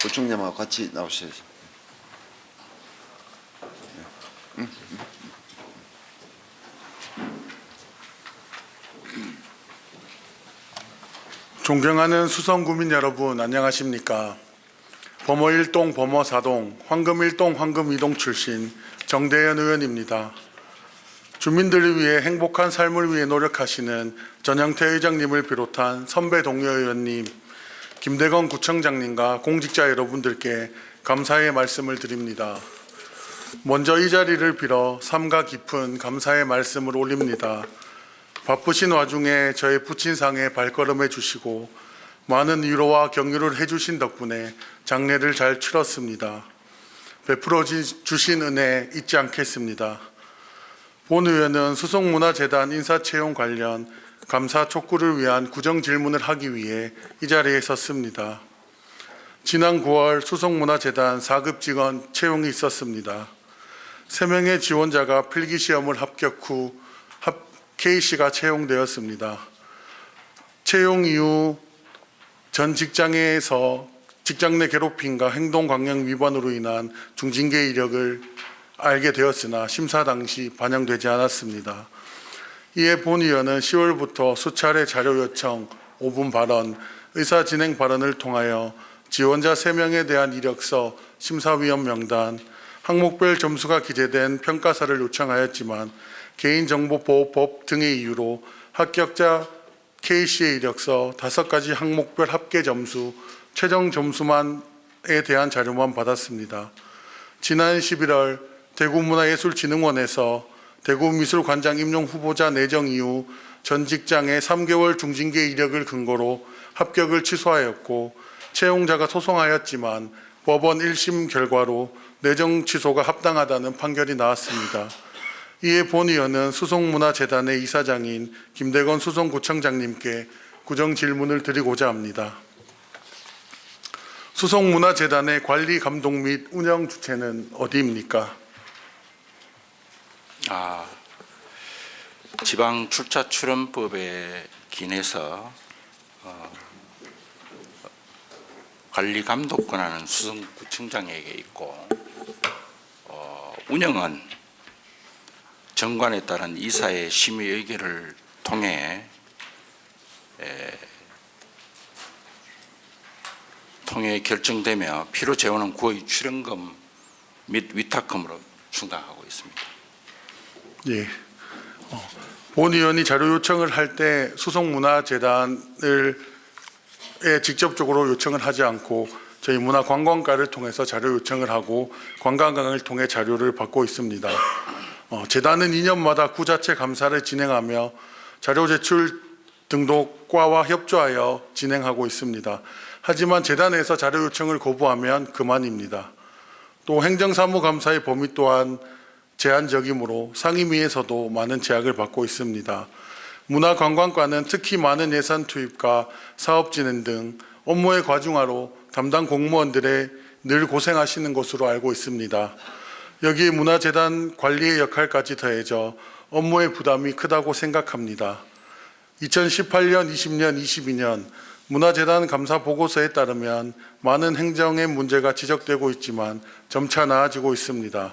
부총님하고 같이 나오셔야죠. 존경하는 수성구민 여러분 안녕하십니까? 범어 1동 범어 4동 황금 1동 황금 2동 출신 정대현 의원입니다. 주민들을 위해 행복한 삶을 위해 노력하시는 전영태 의장님을 비롯한 선배 동료 의원님, 김대건 구청장님과 공직자 여러분들께 감사의 말씀을 드립니다. 먼저 이 자리를 빌어 삼가 깊은 감사의 말씀을 올립니다. 바쁘신 와중에 저의 부친상에 발걸음해 주시고 많은 위로와 격려를 해주신 덕분에 장례를 잘 치렀습니다. 베풀어 지- 주신 은혜 잊지 않겠습니다. 본 의원은 수송문화재단 인사채용 관련 감사 촉구를 위한 구정 질문을 하기 위해 이 자리에 섰습니다. 지난 9월 수송문화재단 4급 직원 채용이 있었습니다. 3명의 지원자가 필기시험을 합격 후 합- K씨가 채용되었습니다. 채용 이후 전 직장에서 직장 내 괴롭힘과 행동 강령 위반으로 인한 중징계 이력을 알게 되었으나 심사 당시 반영되지 않았습니다. 이에 본 의원은 10월부터 수차례 자료 요청, 5분 발언, 의사 진행 발언을 통하여 지원자 3명에 대한 이력서, 심사위원 명단, 항목별 점수가 기재된 평가서를 요청하였지만 개인정보보호법 등의 이유로 합격자 K씨의 이력서 다섯 가지 항목별 합계 점수, 최종 점수만에 대한 자료만 받았습니다. 지난 11월 대구문화예술진흥원에서 대구 미술 관장 임용 후보자 내정 이후 전 직장의 3개월 중징계 이력을 근거로 합격을 취소하였고 채용자가 소송하였지만 법원 1심 결과로 내정 취소가 합당하다는 판결이 나왔습니다. 이에 본 의원은 수송문화재단의 이사장인 김대건 수송구청장님께 구정 질문을 드리고자 합니다. 수송문화재단의 관리 감독 및 운영 주체는 어디입니까? 아, 지방 출자 출원법에 기인해서 어, 관리 감독 권한은 수성구청장에게 있고 어, 운영은 정관에 따른 이사의 심의 의결을 통해 에, 통해 결정되며 필요 재원은 구의 출연금 및 위탁금으로 충당하고 있습니다. 예. 어, 본 의원이 자료 요청을 할 때 수송문화재단을 에 직접적으로 요청을 하지 않고 저희 문화관광과를 통해서 자료 요청을 하고 관광강을 통해 자료를 받고 있습니다. 어, 재단은 2년마다 구자체 감사를 진행하며 자료 제출 등록과와 협조하여 진행하고 있습니다. 하지만 재단에서 자료 요청을 거부하면 그만입니다. 또 행정사무감사의 범위 또한 제한적이므로 상임위에서도 많은 제약을 받고 있습니다. 문화관광과는 특히 많은 예산 투입과 사업 진행 등 업무의 과중화로 담당 공무원들의 늘 고생하시는 것으로 알고 있습니다. 여기에 문화재단 관리의 역할까지 더해져 업무의 부담이 크다고 생각합니다. 2018년, 20년, 22년 문화재단 감사 보고서에 따르면 많은 행정의 문제가 지적되고 있지만 점차 나아지고 있습니다.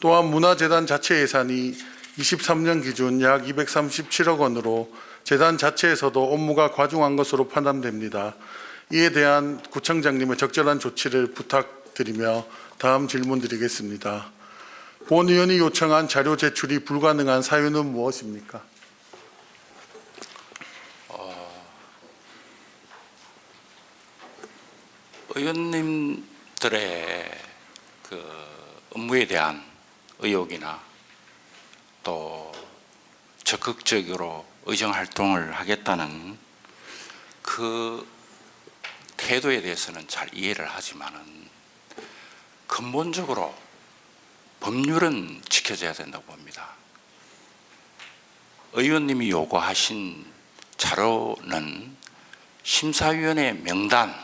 또한 문화재단 자체 예산이 23년 기준 약 237억 원으로 재단 자체에서도 업무가 과중한 것으로 판단됩니다. 이에 대한 구청장님의 적절한 조치를 부탁드리며 다음 질문 드리겠습니다. 본 의원이 요청한 자료 제출이 불가능한 사유는 무엇입니까? 의원님들의 그 업무에 대한 의혹이나 또 적극적으로 의정 활동을 하겠다는 그 태도에 대해서는 잘 이해를 하지만은 근본적으로 법률은 지켜져야 된다고 봅니다. 의원님이 요구하신 자료는 심사위원회 명단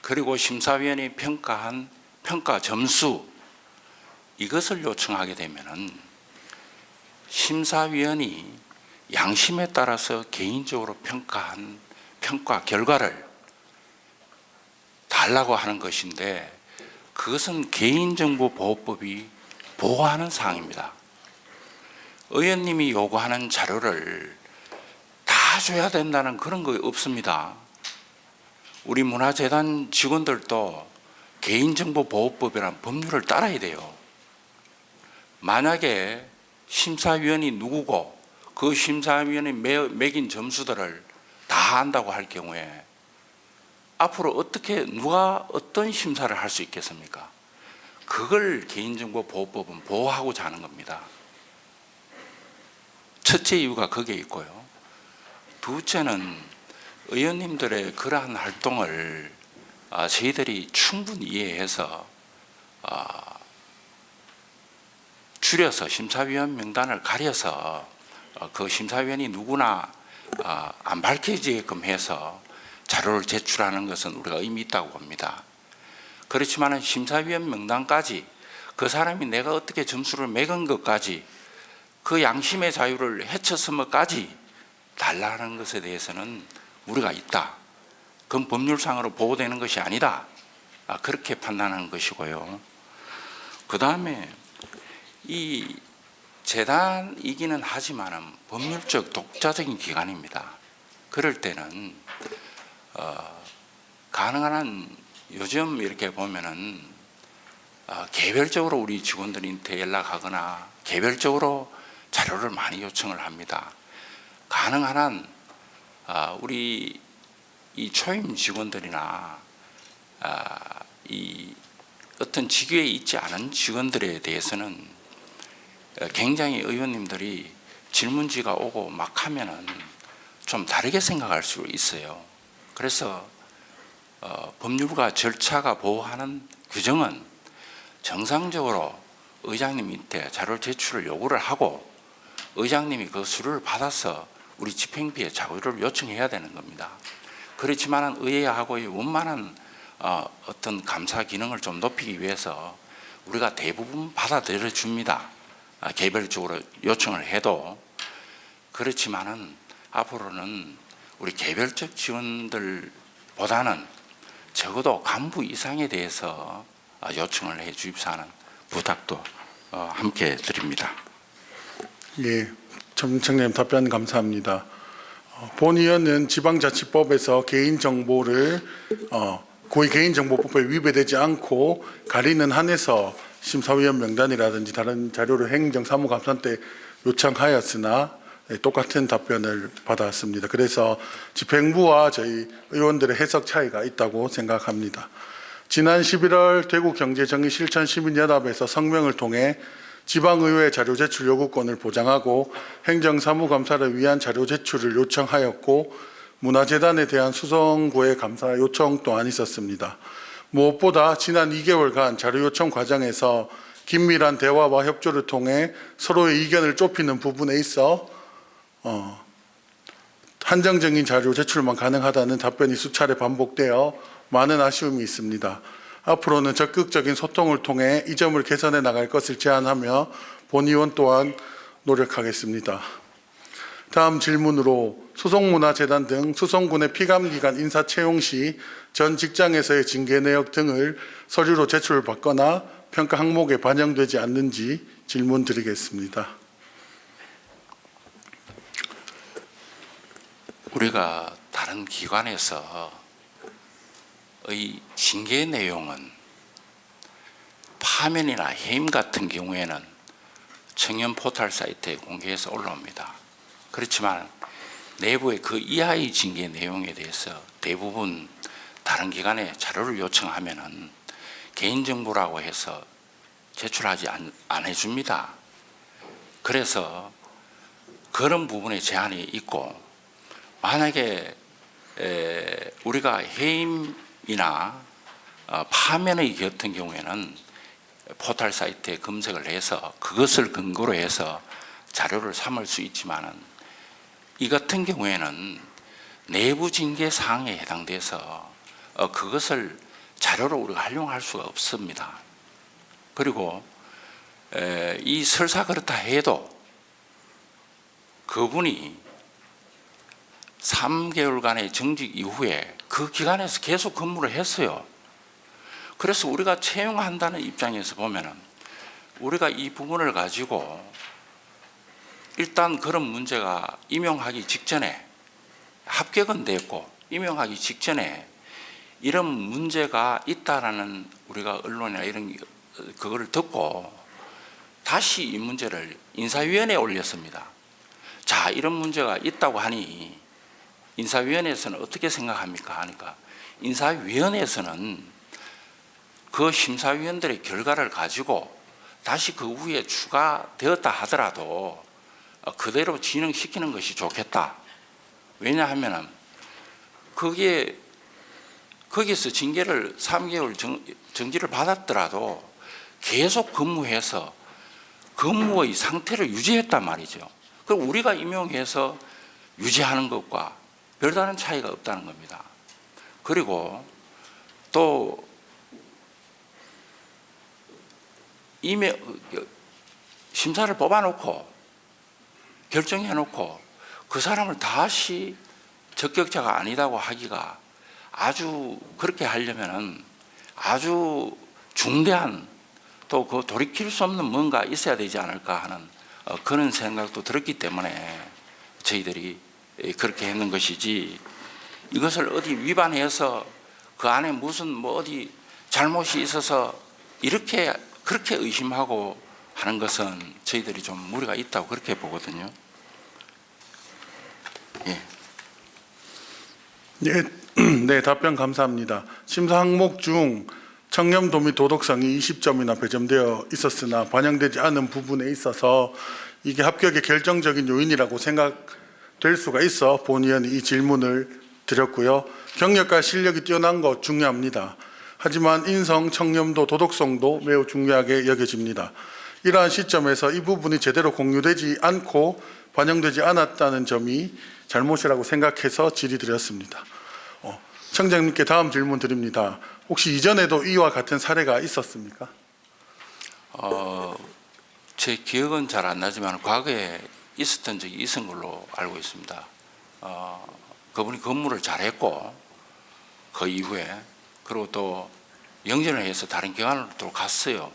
그리고 심사위원이 평가한 평가 점수 이것을 요청하게 되면은 심사위원이 양심에 따라서 개인적으로 평가한 평가 결과를 달라고 하는 것인데 그것은 개인정보보호법이 보호하는 사항입니다. 의원님이 요구하는 자료를 다 줘야 된다는 그런 거 없습니다. 우리 문화재단 직원들도 개인정보보호법이라는 법률을 따라야 돼요. 만약에 심사위원이 누구고 그 심사위원이 매- 매긴 점수들을 다 안다고 할 경우에 앞으로 어떻게 누가 어떤 심사를 할 수 있겠습니까? 그걸 개인정보보호법은 보호하고자 하는 겁니다. 첫째 이유가 거기에 있고요. 둘째는 의원님들의 그러한 활동을 아, 저희들이 충분히 이해해서 아, 줄여서 심사위원 명단을 가려서 어, 그 심사위원이 누구나 아, 안 밝혀지게끔 해서 자료를 제출하는 것은 우리가 의미 있다고 봅니다. 그렇지만 심사위원 명단까지 그 사람이 내가 어떻게 점수를 매긴 것까지 그 양심의 자유를 해쳤음까지 달라는 것에 대해서는 우리가 있다. 그건 법률상으로 보호되는 것이 아니다. 아, 그렇게 판단하는 것이고요. 그 다음에 이 재단이기는 하지만은 법률적 독자적인 기관입니다. 그럴 때는 어, 가능한 한 요즘 이렇게 보면은 어, 개별적으로 우리 직원들한테 연락하거나 개별적으로 자료를 많이 요청을 합니다. 가능한 한 아, 우리 이 초임 직원들이나 아, 이 어떤 직위에 있지 않은 직원들에 대해서는 어, 굉장히 의원님들이 질문지가 오고 막 하면은 좀 다르게 생각할 수 있어요. 그래서 어, 법률과 절차가 보호하는 규정은 정상적으로 의장님 밑에 자료 제출을 요구를 하고 의장님이 그 수를 받아서 우리 집행비에 자료를 요청해야 되는 겁니다. 그렇지만 의회하고의 원만한 어, 어떤 감사 기능을 좀 높이기 위해서 우리가 대부분 받아들여 줍니다. 아, 개별적으로 요청을 해도 그렇지만은 앞으로는 우리 개별적 지원들보다는 적어도 간부 이상에 대해서 아, 요청을 해 주십사 하는 부탁도 어, 함께 드립니다. 예, 정청님 답변 감사합니다. 어, 본 의원은 지방자치법에서 개인 정보를 어, 고의 개인정보법에 위배되지 않고 가리는 한에서 심사위원 명단이라든지 다른 자료를 행정사무감사 때 요청하였으나 예, 똑같은 답변을 받았습니다. 그래서 집행부와 저희 의원들의 해석 차이가 있다고 생각합니다. 지난 11월 대구경제정의 실천시민연합에서 성명을 통해 지방의회 자료 제출 요구권을 보장하고 행정사무감사를 위한 자료 제출을 요청하였고 문화재단에 대한 수성구의 감사 요청 또한 있었습니다. 무엇보다 지난 2개월간 자료 요청 과정에서 긴밀한 대화와 협조를 통해 서로의 의견을 좁히는 부분에 있어 어, 한정적인 자료 제출만 가능하다는 답변이 수차례 반복되어 많은 아쉬움이 있습니다. 앞으로는 적극적인 소통을 통해 이 점을 개선해 나갈 것을 제안하며 본 의원 또한 노력하겠습니다. 다음 질문으로 수송문화재단 등 수송군의 피감기관 인사 채용 시 전 직장에서의 징계 내역 등을 서류로 제출받거나 평가 항목에 반영되지 않는지 질문 드리겠습니다. 우리가 다른 기관에서 의 징계 내용은 파면이나 해임 같은 경우에는 청년 포털 사이트에 공개해서 올라옵니다. 그렇지만 내부의 그 이하의 징계 내용에 대해서 대부분 다른 기관에 자료를 요청하면은 개인정보라고 해서 제출하지 않, 안 해줍니다. 그래서 그런 부분에 제한이 있고 만약에 에, 우리가 해임이나 어, 파면의 같은 경우에는 포털 사이트에 검색을 해서 그것을 근거로 해서 자료를 삼을 수 있지만은 이 같은 경우에는 내부 징계 사항에 해당돼서 어, 그것을 자료로 우리가 활용할 수가 없습니다. 그리고 에, 이 설사 그렇다 해도 그분이 3개월간의 정직 이후에 그 기관에서 계속 근무를 했어요. 그래서 우리가 채용한다는 입장에서 보면은 우리가 이 부분을 가지고 일단 그런 문제가 임용하기 직전에 합격은 됐고 임용하기 직전에 이런 문제가 있다라는 우리가 언론이나 이런 그거를 듣고 다시 이 문제를 인사위원회에 올렸습니다. 자, 이런 문제가 있다고 하니 인사위원회에서는 어떻게 생각합니까? 하니까 인사위원회에서는 그 심사위원들의 결과를 가지고 다시 그 후에 추가되었다 하더라도 어, 그대로 진행시키는 것이 좋겠다. 왜냐하면 그게 거기서 징계를 3개월 정, 정지를 받았더라도 계속 근무해서 근무의 상태를 유지했단 말이죠. 그럼 우리가 임용해서 유지하는 것과 별다른 차이가 없다는 겁니다. 그리고 또 임에 심사를 뽑아놓고 결정해 놓고 그 사람을 다시 적격자가 아니다고 하기가 아주 그렇게 하려면은 아주 중대한 또 그 돌이킬 수 없는 뭔가 있어야 되지 않을까 하는 어, 그런 생각도 들었기 때문에 저희들이 그렇게 했는 것이지. 이것을 어디 위반해서 그 안에 무슨 뭐 어디 잘못이 있어서 이렇게 그렇게 의심하고 하는 것은 저희들이 좀 무리가 있다고 그렇게 보거든요. 예. 네, 네, 답변 감사합니다. 심사 항목 중 청렴도 및 도덕성이 20점이나 배점되어 있었으나 반영되지 않은 부분에 있어서 이게 합격의 결정적인 요인이라고 생각될 수가 있어 본 의원이 이 질문을 드렸고요. 경력과 실력이 뛰어난 것 중요합니다. 하지만 인성, 청렴도, 도덕성도 매우 중요하게 여겨집니다. 이러한 시점에서 이 부분이 제대로 공유되지 않고 반영되지 않았다는 점이 잘못이라고 생각해서 질의드렸습니다. 어, 청장님께 다음 질문 드립니다. 혹시 이전에도 이와 같은 사례가 있었습니까? 어, 제 기억은 잘 안 나지만 과거에 있었던 적이 있은 걸로 알고 있습니다. 어, 그분이 근무를 잘했고 그 이후에 그리고 또 영전을 해서 다른 기관으로 또 갔어요.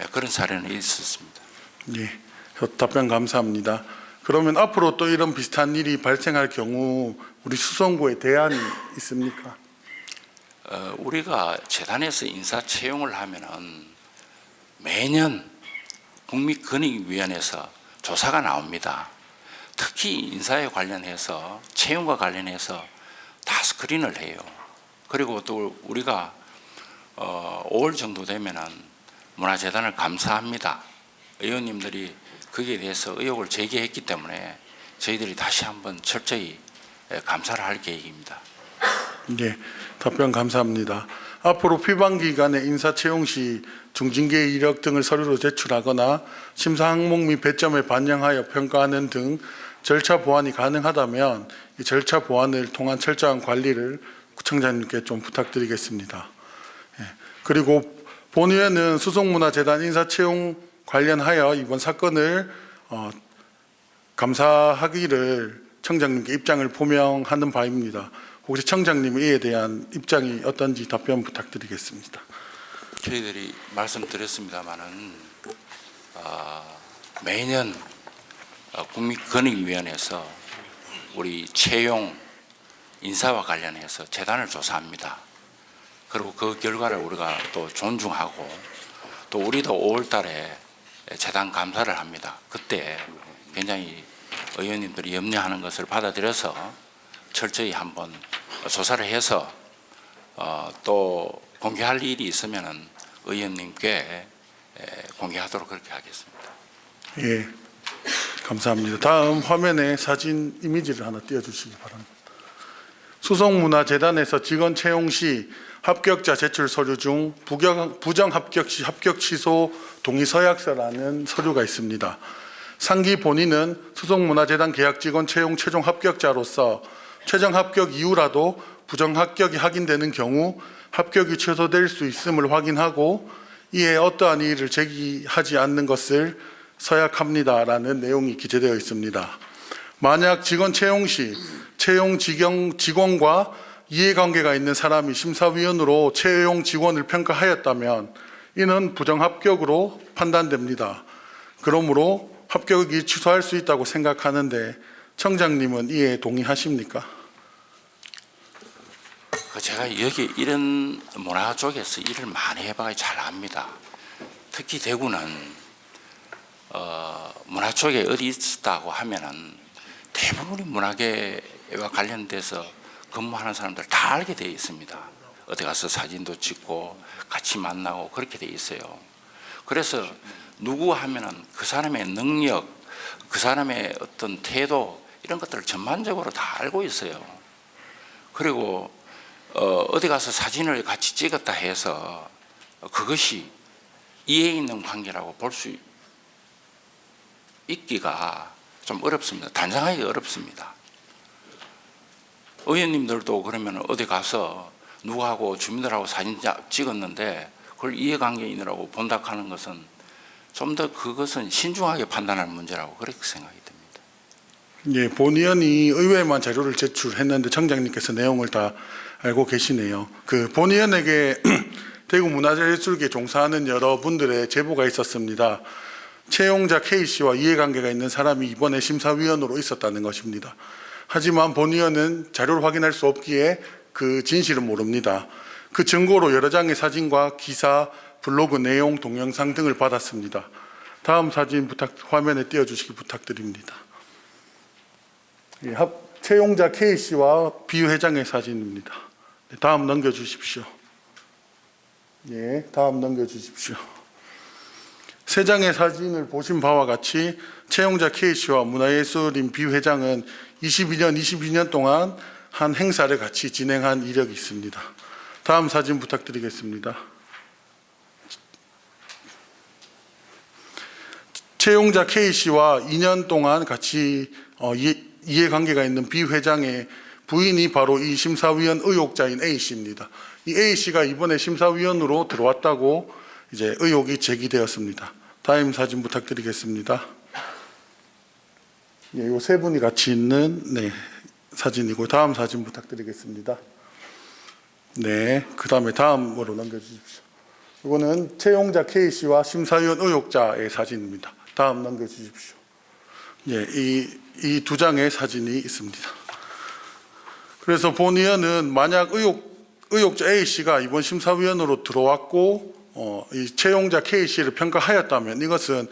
예, 그런 사례는 있었습니다. 예, 답변 감사합니다. 그러면 앞으로 또 이런 비슷한 일이 발생할 경우 우리 수성구에 대안이 있습니까? 어, 우리가 재단에서 인사 채용을 하면은 매년 국민권익위원회에서 조사가 나옵니다. 특히 인사에 관련해서 채용과 관련해서 다 스크린을 해요. 그리고 또 우리가 어, 5월 정도 되면은 문화재단을 감사합니다. 의원님들이 거기에 대해서 의혹을 제기했기 때문에 저희들이 다시 한번 철저히 예, 감사를 할 계획입니다. 예, 답변 감사합니다. 앞으로 피방 기관의 인사 채용 시 중징계 이력 등을 서류로 제출하거나 심사 항목 및 배점에 반영하여 평가하는 등 절차 보완이 가능하다면 이 절차 보완을 통한 철저한 관리를 구청장님께 좀 부탁드리겠습니다. 예, 그리고 본 의원은 수송문화재단 인사 채용 관련하여 이번 사건을 어, 감사하기를 청장님께 입장을 표명하는 바입니다. 혹시 청장님 이에 대한 입장이 어떤지 답변 부탁드리겠습니다. 저희들이 말씀드렸습니다마는 아, 매년 어, 국민권익위원회에서 우리 채용 인사와 관련해서 재단을 조사합니다. 그리고 그 결과를 우리가 또 존중하고 또 우리도 5월 달에 재단 감사를 합니다. 그때 굉장히 의원님들이 염려하는 것을 받아들여서 철저히 한번 조사를 해서 어, 또 공개할 일이 있으면은 의원님께 에, 공개하도록 그렇게 하겠습니다. 예, 감사합니다. 다음 화면에 사진 이미지를 하나 띄워주시기 바랍니다. 수성문화재단에서 직원 채용 시 합격자 제출 서류 중 부정 합격 시 합격 취소 동의 서약서라는 서류가 있습니다. 상기 본인은 수성문화재단 계약 직원 채용 최종 합격자로서 최종 합격 이후라도 부정 합격이 확인되는 경우 합격이 취소될 수 있음을 확인하고 이에 어떠한 이의를 제기하지 않는 것을 서약합니다라는 내용이 기재되어 있습니다. 만약 직원 채용 시 채용 직영 직원과 이해관계가 있는 사람이 심사위원으로 채용 직원을 평가하였다면 이는 부정합격으로 판단됩니다. 그러므로 합격이 취소할 수 있다고 생각하는데 청장님은 이에 동의하십니까? 그 제가 여기 이런 문화 쪽에서 일을 많이 해봐야 잘 압니다. 특히 대구는 어, 문화 쪽에 어디 있었다고 하면은 대부분이 문화계와 관련돼서 근무하는 사람들 다 알게 돼 있습니다. 어디 가서 사진도 찍고 같이 만나고 그렇게 돼 있어요. 그래서 누구 하면은 그 사람의 능력, 그 사람의 어떤 태도 이런 것들을 전반적으로 다 알고 있어요. 그리고 어, 어디 가서 사진을 같이 찍었다 해서 그것이 이해 있는 관계라고 볼 수 있기가 좀 어렵습니다. 단정하기 어렵습니다. 의원님들도 그러면 어디 가서 누구하고 주민들하고 사진 자- 찍었는데 그걸 이해관계인이라고 본다 하는 것은 좀 더 그것은 신중하게 판단할 문제라고 그렇게 생각이 듭니다. 예, 본 의원이 의회에만 자료를 제출했는데 청장님께서 내용을 다 알고 계시네요. 그 본 의원에게 대구 문화재예술계 종사하는 여러분들의 제보가 있었습니다. 채용자 K 씨와 이해관계가 있는 사람이 이번에 심사위원으로 있었다는 것입니다. 하지만 본 의원은 자료를 확인할 수 없기에 그 진실은 모릅니다. 그 증거로 여러 장의 사진과 기사, 블로그 내용, 동영상 등을 받았습니다. 다음 사진 부탁 화면에 띄워주시기 부탁드립니다. 예, 합, 채용자 K 씨와 비 회장의 사진입니다. 네, 다음 넘겨주십시오. 예, 다음 넘겨주십시오. 세 장의 사진을 보신 바와 같이 채용자 K 씨와 문화예술인 비 회장은 22년, 22년 동안 한 행사를 같이 진행한 이력이 있습니다. 다음 사진 부탁드리겠습니다. 채용자 K 씨와 2년 동안 같이 어, 이해, 이해관계가 있는 비 회장의 부인이 바로 이 심사위원 의혹자인 A 씨입니다. 이 A 씨가 이번에 심사위원으로 들어왔다고 이제 의혹이 제기되었습니다. 다음 사진 부탁드리겠습니다. 예, 요세 분이 같이 있는 네, 사진이고 다음 사진 부탁드리겠습니다. 네, 그 다음에 다음으로 넘겨주십시오. 이거는 채용자 K 씨와 심사위원 의혹자의 사진입니다. 다음 넘겨주십시오. 예, 이, 이 두 장의 사진이 있습니다. 그래서 본 의원은 만약 의혹, 의혹자 A 씨가 이번 심사위원으로 들어왔고, 어, 이 채용자 K 씨를 평가하였다면 이것은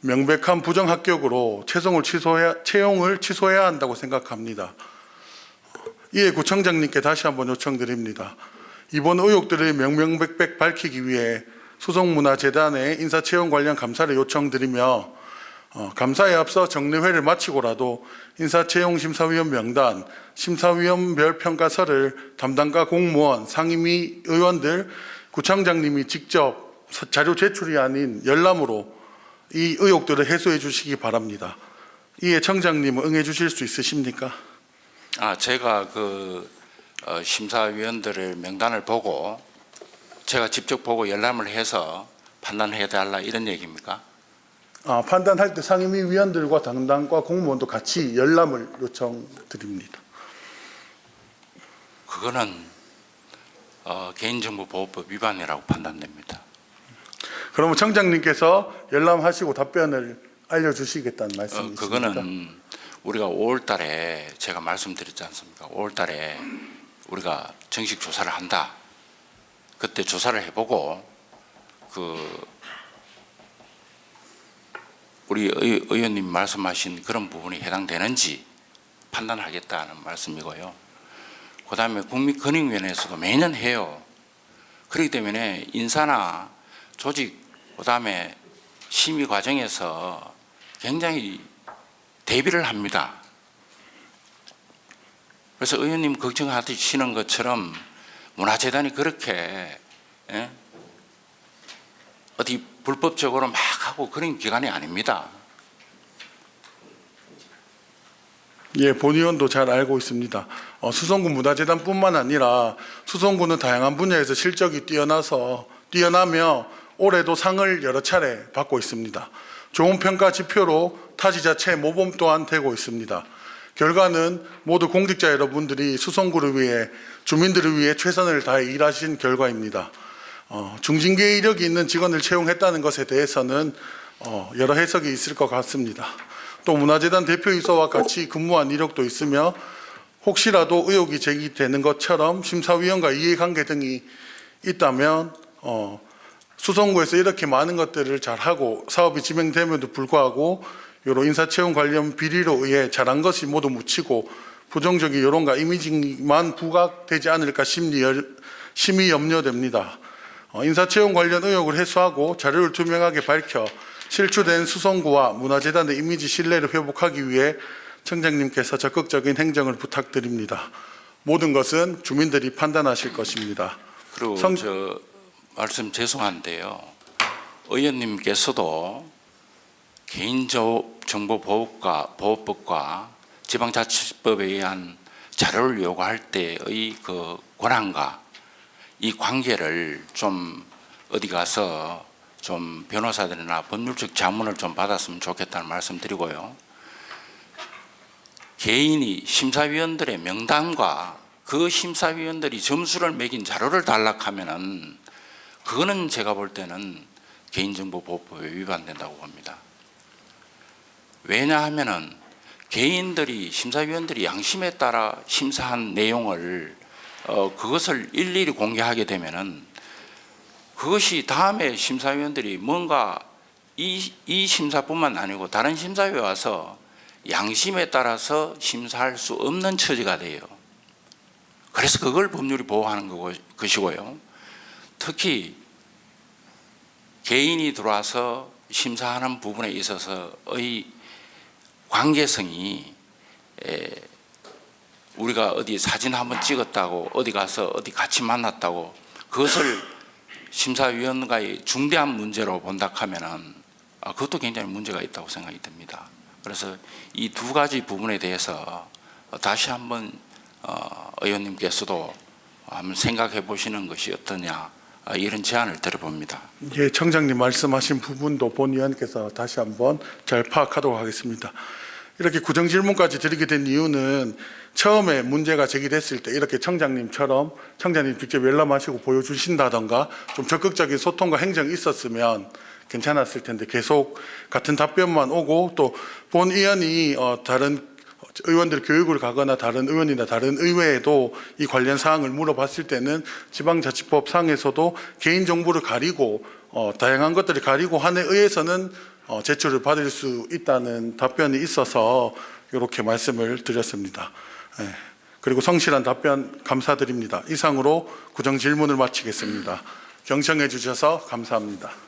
명백한 부정 합격으로 채용을 취소해야, 채용을 취소해야 한다고 생각합니다. 이에 구청장님께 다시 한번 요청드립니다. 이번 의혹들을 명명백백 밝히기 위해 수성문화재단에 인사채용 관련 감사를 요청드리며 어, 감사에 앞서 정례회를 마치고라도 인사채용심사위원 명단, 심사위원별 평가서를 담당과 공무원, 상임위 의원들, 구청장님이 직접 서- 자료 제출이 아닌 열람으로 이 의혹들을 해소해 주시기 바랍니다. 이에 청장님은 응해 주실 수 있으십니까? 아, 제가 그 어, 심사위원들의 명단을 보고 제가 직접 보고 열람을 해서 판단해 달라 이런 얘기입니까? 아, 판단할 때 상임위 위원들과 담당과 공무원도 같이 열람을 요청드립니다. 그거는 어, 개인정보보호법 위반이라고 판단됩니다. 그러면 청장님께서 열람하시고 답변을 알려주시겠다는 어, 말씀이십니까? 그거는 우리가 5월달에 제가 말씀드렸지 않습니까? 5월달에 우리가 정식 조사를 한다. 그때 조사를 해보고 그 우리 의, 의원님 말씀하신 그런 부분이 해당되는지 판단하겠다는 말씀이고요. 그 다음에 국민권익위원회에서도 매년 해요. 그렇기 때문에 인사나 조직 그 다음에 심의 과정에서 굉장히 대비를 합니다. 그래서 의원님 걱정하시는 것처럼 문화재단이 그렇게 예? 어디 불법적으로 막 하고 그런 기관이 아닙니다. 예, 본 의원도 잘 알고 있습니다. 어, 수성구 문화재단뿐만 아니라 수성구는 다양한 분야에서 실적이 뛰어나서 뛰어나며 올해도 상을 여러 차례 받고 있습니다. 좋은 평가 지표로 타 지 자체 모범 또한 되고 있습니다. 결과는 모두 공직자 여러분들이 수송구를 위해 주민들을 위해 최선을 다해 일하신 결과입니다. 어, 중징계 이력이 있는 직원을 채용했다는 것에 대해서는 어, 여러 해석이 있을 것 같습니다. 또 문화재단 대표이사와 같이 근무한 이력도 있으며 혹시라도 의혹이 제기되는 것처럼 심사위원과 이해관계 등이 있다면 어, 수성구에서 이렇게 많은 것들을 잘하고 사업이 진행됨에도 불구하고 여러 인사채용 관련 비리로 의해 잘한 것이 모두 묻히고 부정적인 여론과 이미지만 부각되지 않을까 심리, 열- 심히 염려됩니다. 어, 인사채용 관련 의혹을 해소하고 자료를 투명하게 밝혀 실추된 수성구와 문화재단의 이미지 신뢰를 회복하기 위해 청장님께서 적극적인 행정을 부탁드립니다. 모든 것은 주민들이 판단하실 것입니다. 그리고 성- 저 말씀 죄송한데요. 의원님께서도 개인정보보호과 보호법과 지방자치법에 의한 자료를 요구할 때의 그 권한과 이 관계를 좀 어디 가서 좀 변호사들이나 법률적 자문을 좀 받았으면 좋겠다는 말씀 드리고요. 개인이 심사위원들의 명단과 그 심사위원들이 점수를 매긴 자료를 달락하면은 그거는 제가 볼 때는 개인정보보호법에 위반된다고 봅니다. 왜냐하면은 개인들이 심사위원들이 양심에 따라 심사한 내용을 어, 그것을 일일이 공개하게 되면은 그것이 다음에 심사위원들이 뭔가 이, 이 심사뿐만 아니고 다른 심사위에 와서 양심에 따라서 심사할 수 없는 처지가 돼요. 그래서 그걸 법률이 보호하는 것이고요. 특히 개인이 들어와서 심사하는 부분에 있어서의 관계성이 에, 우리가 어디 사진 한번 찍었다고 어디 가서 어디 같이 만났다고 그것을 심사위원과의 중대한 문제로 본다 하면은 아, 그것도 굉장히 문제가 있다고 생각이 듭니다. 그래서 이 두 가지 부분에 대해서 다시 한번 어, 의원님께서도 한번 생각해 보시는 것이 어떠냐 아, 이런 제안을 드려봅니다. 예, 청장님 말씀하신 부분도 본 의원께서 다시 한번 잘 파악하도록 하겠습니다. 이렇게 구정 질문까지 드리게 된 이유는 처음에 문제가 제기됐을 때 이렇게 청장님처럼 청장님 직접 열람하시고 보여주신다던가 좀 적극적인 소통과 행정이 있었으면 괜찮았을 텐데 계속 같은 답변만 오고 또 본 의원이 어, 다른 의원들 교육을 가거나 다른 의원이나 다른 의회에도 이 관련 사항을 물어봤을 때는 지방자치법 상에서도 개인 정보를 가리고 어, 다양한 것들을 가리고 한에 의해서는 어, 제출을 받을 수 있다는 답변이 있어서 이렇게 말씀을 드렸습니다. 예. 그리고 성실한 답변 감사드립니다. 이상으로 구정 질문을 마치겠습니다. 경청해 주셔서 감사합니다.